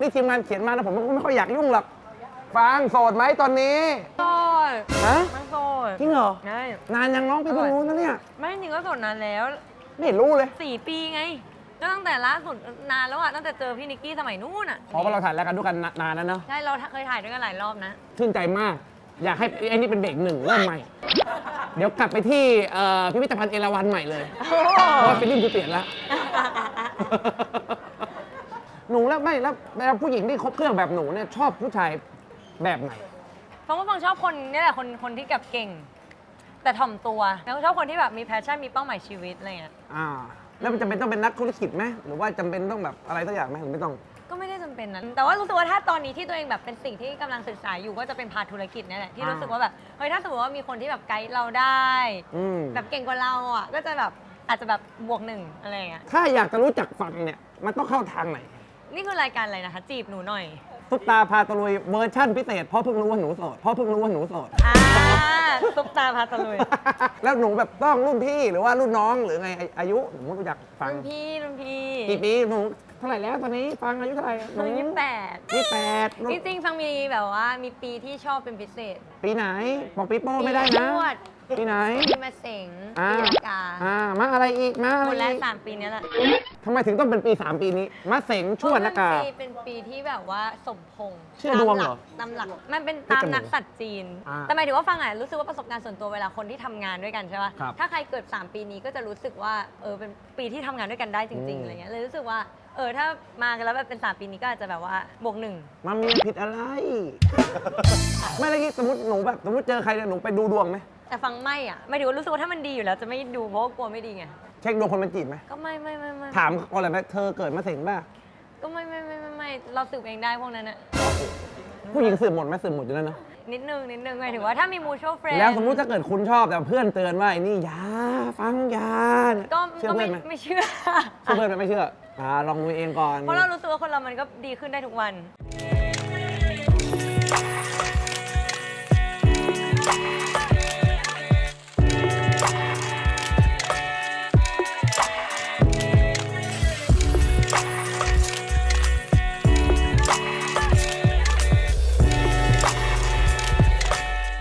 นี่ทีมงานเขียนมานะผมก็ไม่ค่อยอยากยุ่งหรอกฟังโสดไหมตอนนี้โสดฮะมันโสดจริงเหรอใช่นานยังน้องพี่เพิ่งรู้นะเนี่ยไม่จริงก็โสดนานแล้วไม่เห็นรู้เลยสี่ปีไงก็ตั้งแต่ล่าสุดนานแล้วอะตั้งแต่เจอพี่นิกกี้สมัยนู้นอะเพราะว่าเราถ่ายรายการด้วยกันนานแล้วเนอะใช่เราเคยถ่ายด้วยกันหลายรอบนะชื่นใจมาก อยากให้ไอ้นี่เป็นเบรกหนึ่งเริ่มใหม่ เดี๋ยวกลับไปที่เอ่อพิพิธภัณฑ์เอราวัณใหม่เลยเพราะว่าฟิลิปจะเปลี่ยนแล้ว หนูแล้วไม่แล้วแล้วผู้หญิงที่คบเครื่องแบบหนูเนี่ยชอบผู้ชายแบบไหนเพราะว่าฟังชอบคนนี่แหละคนคนที่กับเก่ง แต่ถ่อมตัวแล้วก็ชอบคนที่แบบมีแพชชั่นมีเป้าหมายชีวิตอะไรเงี้ยอ่า แล้วมันจำเป็นต้องเป็นนักธุรกิจไหมหรือว่าจำเป็นต้องแบบอะไรสักอย่างไหมหรือไม่ต้อง ก็ไม่ได้จำเป็นนั้นแต่ว่ารู้สึกว่าถ้าตอนนี้ที่ตัวเองแบบเป็นสิ่งที่กำลังศึกษาอยู่ก็จะเป็นพาร์ทธุรกิจนี่แหละที่อ่ารู้ รู้สึกว่าแบบเฮ้ยถ้าสมมติว่ามีคนที่แบบไกด์เราได้ อืมแบบเก่งกว่าเราอะก็จะแบบอาจจะแบบบวกหนึ่งอะไรอย่างเงี้ยถ้าอยากจะรู้จักฟังเนี่ยมันต้องเข้าทางไหน นี่คือรายการอะไรนะคะ จีบหนูหน่อย ซุปตาพาตะลุยเวอร์ชั่นพิเศษเพราะเพิ่งรู้ว่าหนูโสดเพราะเพิ่งรู้ว่าหนูโสด อ่าซุปตาพาตะลุย แล้วหนูแบบต้องรุ่นพี่หรือว่ารุ่นน้องหรือไงอาอายุหนูรู้จักฟังรุ่นพี่รุ่นพี่กี่ปีหนูเท่าไหร่แล้วตอนนี้ฟังอายุเท่าไหร่หนูยี่สิบแปดยี่สิบแปดจริงๆฟังมีแบบว่ามีปีที่ชอบเป็นพิเศษปีไหนบอกปีโป้ไม่ได้นะ ปีชวด ปีไหนปีมะเสงอ่าปีละกาอ่า มาอะไรอีก มาอะหมไรดแล้วอีกสามปีเนี้ยแหละทำไมถึงต้องเป็นปี 3 ปีนี้ มะเสงชวดนากา เพระมันปีเป็นปีที่แบบว่าสมพงษ์ชื่อดวงเหรอตามหลัก มันเป็นตามนักสัตว์จีน อ่าแต่หมายถึงว่าฟังอะรู้สึกว่าประสบการณ์ส่วนตัวเวลาคนที่ทำงานด้วยกันใช่ป่ะ ครับถ้าใครเกิด 3 ปีนี้ก็จะรู้สึกว่าเออเป็นปีที่ทำงานด้วยกันได้จริงอืๆมอะไรเงี้ยเลยรู้สึกว่าเออถ้ามากันแล้วแบบเป็น3ปีนี้ก็อาจจะแบบว่าบวกหนึ่ง มามีผิดอะไร ไม่ได้คิดสมมติหนูแบบสมมติเจอใครเนี่ยหนูไปดูดวงไหม แต่ฟังไม่อะไม่ถือว่ารู้สึกว่าถ้ามันดีอยู่แล้วจะไม่ดูเพราะกลัวไม่ดีไง เช็คดวงคนมันจีบไหมก็ไม่ไม่ไม่ไม่ถามก่อนเลยไหมเธอเกิดมาเสงป่ะก็ไม่ไม่ไม่ไม่ไม่เราสืบเองได้พวกนั้นอะผู้หญิงสืบหมดไหมสืบหมดอยู่แล้วนะนิดนึงนิดนึงหมายถึงว่าถ้ามีมูช a l เฟรน แล้วสมมุติถ้าเกิดคุณชอบแต่เพื่อนเตือนว่าไอ้นี่ยาฟังยาก็เชื่อเพื่อนไหมไม่เชื่อ เชื่อเพื่อนไหมไม่เชื่อลองดูเองก่อน เพราะเรารู้สึกว่าคนเรามันก็ดีขึ้นได้ทุกวัน Thank you.